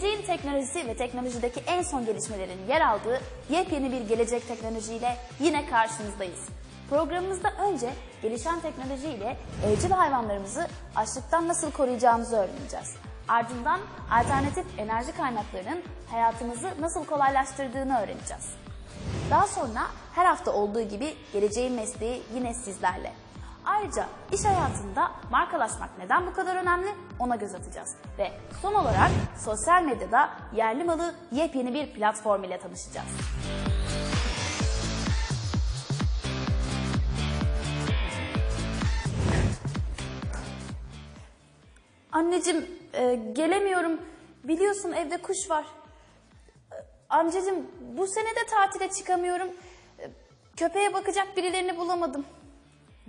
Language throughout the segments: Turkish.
Geleceğin teknolojisi ve teknolojideki en son gelişmelerin yer aldığı yepyeni bir gelecek teknolojiyle yine karşınızdayız. Programımızda önce gelişen teknolojiyle evcil hayvanlarımızı açlıktan nasıl koruyacağımızı öğreneceğiz. Ardından alternatif enerji kaynaklarının hayatımızı nasıl kolaylaştırdığını öğreneceğiz. Daha sonra her hafta olduğu gibi geleceğin mesleği yine sizlerle. Ayrıca iş hayatında markalaşmak neden bu kadar önemli ona göz atacağız. Ve son olarak sosyal medyada yerli malı yepyeni bir platform ile tanışacağız. Anneciğim e, gelemiyorum. Biliyorsun evde kuş var. E, Amcacığım bu sene de tatile çıkamıyorum. E, Köpeğe bakacak birilerini bulamadım.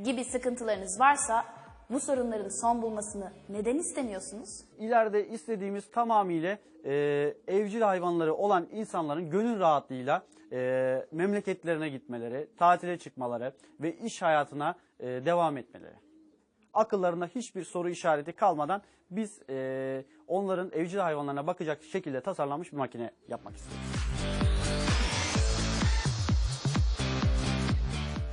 Gibi sıkıntılarınız varsa bu sorunların son bulmasını neden istemiyorsunuz? İleride istediğimiz tamamıyla e, evcil hayvanları olan insanların gönül rahatlığıyla e, memleketlerine gitmeleri, tatile çıkmaları ve iş hayatına e, devam etmeleri. Akıllarında hiçbir soru işareti kalmadan biz e, onların evcil hayvanlarına bakacak şekilde tasarlanmış bir makine yapmak istiyoruz.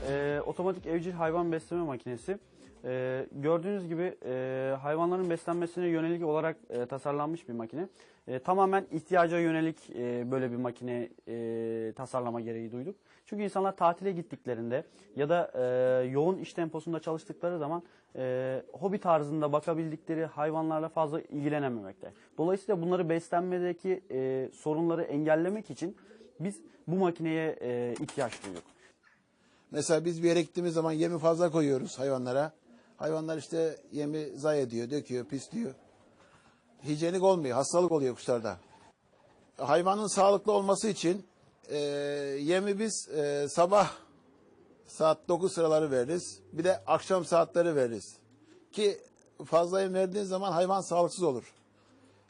E, otomatik evcil hayvan besleme makinesi. E, gördüğünüz gibi e, hayvanların beslenmesine yönelik olarak e, tasarlanmış bir makine. E, tamamen ihtiyaca yönelik e, böyle bir makine e, tasarlama gereği duyduk. Çünkü insanlar tatile gittiklerinde ya da e, yoğun iş temposunda çalıştıkları zaman e, hobi tarzında bakabildikleri hayvanlarla fazla ilgilenememekte. Dolayısıyla bunları beslenmedeki e, sorunları engellemek için biz bu makineye e, ihtiyaç duyduk. Mesela biz bir yere gittiğimiz zaman yemi fazla koyuyoruz hayvanlara. Hayvanlar işte yemi zayi ediyor, döküyor, pisliyor. Hijyenik olmuyor, hastalık oluyor kuşlarda. Hayvanın sağlıklı olması için e, yemi biz e, sabah saat 9 sıraları veririz. Bir de akşam saatleri veririz. Ki fazla yem verdiğin zaman hayvan sağlıksız olur.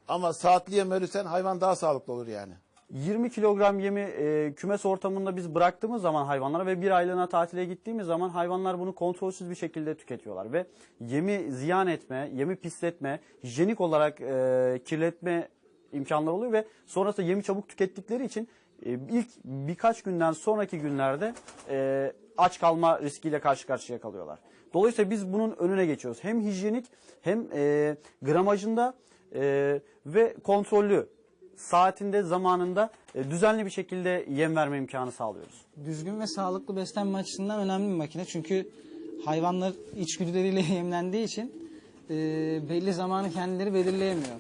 Ama saatli yem verirsen hayvan daha sağlıklı olur yani. 20 kilogram yemi e, kümes ortamında biz bıraktığımız zaman hayvanlara ve bir aylığına tatile gittiğimiz zaman hayvanlar bunu kontrolsüz bir şekilde tüketiyorlar. Ve yemi ziyan etme, yemi pisletme, hijyenik olarak e, kirletme imkanları oluyor ve sonrasında yemi çabuk tükettikleri için e, ilk birkaç günden sonraki günlerde e, aç kalma riskiyle karşı karşıya kalıyorlar. Dolayısıyla biz bunun önüne geçiyoruz. Hem hijyenik hem e, gramajında e, ve kontrollü saatinde zamanında e, düzenli bir şekilde yem verme imkanı sağlıyoruz. Düzgün ve sağlıklı beslenme açısından önemli bir makine. Çünkü hayvanlar içgüdüleriyle yemlendiği için e, belli zamanı kendileri belirleyemiyor.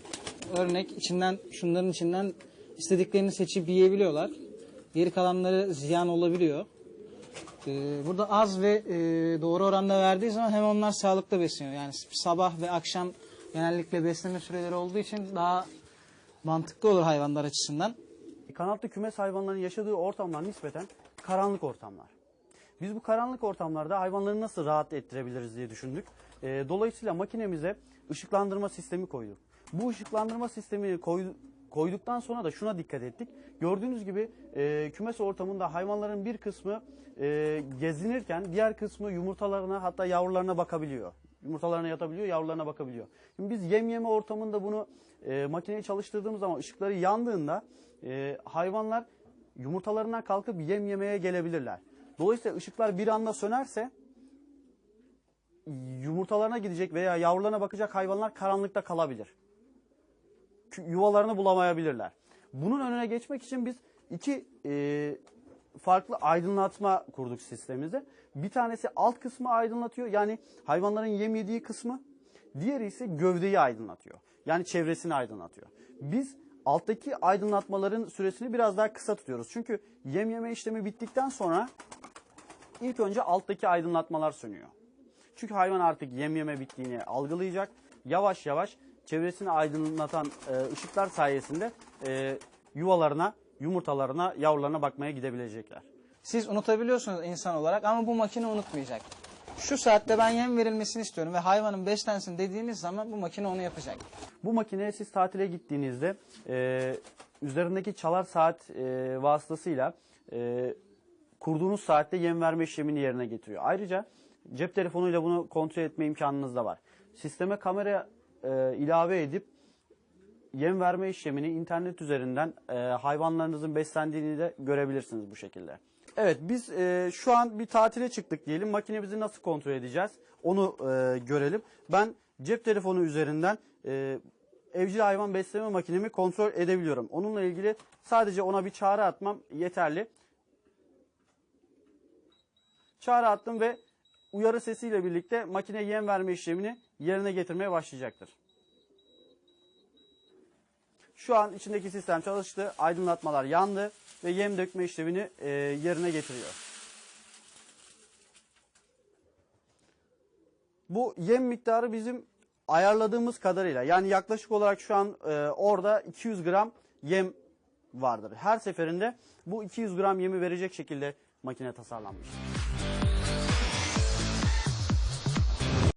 Örnek içinden şunların içinden istediklerini seçip yiyebiliyorlar. Geri kalanları ziyan olabiliyor. E, burada az ve e, doğru oranda verdiği zaman hem onlar sağlıklı besleniyor. Yani sabah ve akşam genellikle besleme süreleri olduğu için daha mantıklı olur hayvanlar açısından. Kanatlı kümes hayvanların yaşadığı ortamlar nispeten karanlık ortamlar. Biz bu karanlık ortamlarda hayvanları nasıl rahat ettirebiliriz diye düşündük. E, dolayısıyla makinemize ışıklandırma sistemi koyduk. Bu ışıklandırma sistemini koy- koyduktan sonra da şuna dikkat ettik. Gördüğünüz gibi e, kümes ortamında hayvanların bir kısmı e, gezinirken diğer kısmı yumurtalarına hatta yavrularına bakabiliyor. Yumurtalarına yatabiliyor, yavrularına bakabiliyor. Şimdi biz yem yeme ortamında bunu e, makineyi çalıştırdığımız zaman ışıkları yandığında e, hayvanlar yumurtalarından kalkıp yem yemeye gelebilirler. Dolayısıyla ışıklar bir anda sönerse yumurtalarına gidecek veya yavrularına bakacak hayvanlar karanlıkta kalabilir. Yuvalarını bulamayabilirler. Bunun önüne geçmek için biz iki e, farklı aydınlatma kurduk sistemimizde. Bir tanesi alt kısmı aydınlatıyor. Yani hayvanların yem yediği kısmı. Diğeri ise gövdeyi aydınlatıyor. Yani çevresini aydınlatıyor. Biz alttaki aydınlatmaların süresini biraz daha kısa tutuyoruz. Çünkü yem yeme işlemi bittikten sonra ilk önce alttaki aydınlatmalar sönüyor. Çünkü hayvan artık yem yeme bittiğini algılayacak. Yavaş yavaş çevresini aydınlatan e, ışıklar sayesinde e, yuvalarına, yumurtalarına, yavrularına bakmaya gidebilecekler. Siz unutabiliyorsunuz insan olarak ama bu makine unutmayacak. Şu saatte ben yem verilmesini istiyorum ve hayvanın beslensin dediğiniz zaman bu makine onu yapacak. Bu makineye siz tatile gittiğinizde e, üzerindeki çalar saat e, vasıtasıyla e, kurduğunuz saatte yem verme işlemini yerine getiriyor. Ayrıca cep telefonuyla bunu kontrol etme imkanınız da var. Sisteme kamera e, ilave edip yem verme işlemini internet üzerinden e, hayvanlarınızın beslendiğini de görebilirsiniz bu şekilde. Evet biz e, şu an bir tatile çıktık diyelim. Makinemizi nasıl kontrol edeceğiz? Onu e, görelim. Ben cep telefonu üzerinden e, evcil hayvan besleme makinemi kontrol edebiliyorum. Onunla ilgili sadece ona bir çağrı atmam yeterli. Çağrı attım ve uyarı sesiyle birlikte makine yem verme işlemini yerine getirmeye başlayacaktır. Şu an içindeki sistem çalıştı, aydınlatmalar yandı ve yem dökme işlemini e, yerine getiriyor. Bu yem miktarı bizim ayarladığımız kadarıyla yani yaklaşık olarak şu an e, orada 200 gram yem vardır. Her seferinde bu 200 gram yemi verecek şekilde makine tasarlanmış.